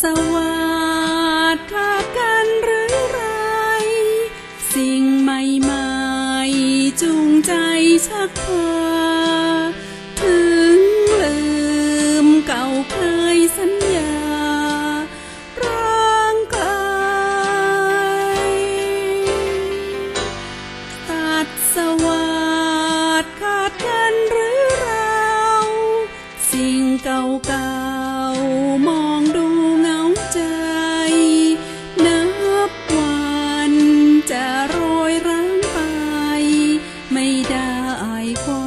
สวาดขากันหรือไร สิ่งใหม่ๆจูงใจชักพาถึงลืมเก่าเคยสัญญาร่างไกลตัดสวาดขาดกันหรือเรา สิ่งเก่าๆ ควา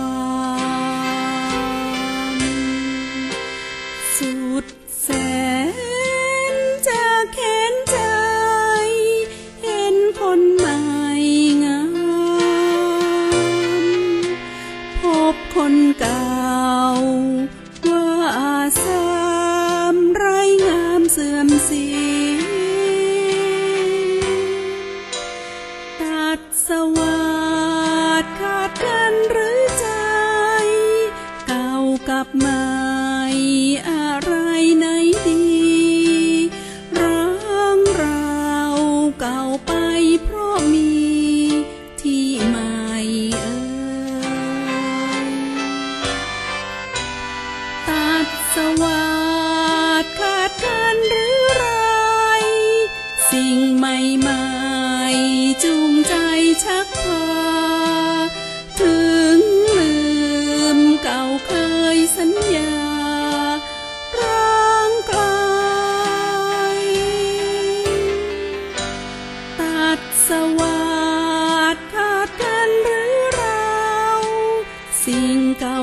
กับใหม่อะไรไหนดี ร้างเราเก่าไปเพราะมีที่ใหม่เอ่ยตัดสวาดขาดกันหรือไร สิ่งใหม่ๆจูงใจชักพา สัญญาร่างไกลตัดสวาดขาดกันหรือเรา สิ่งเก่า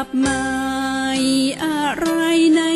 ก่ากับใหม่อะไรนะ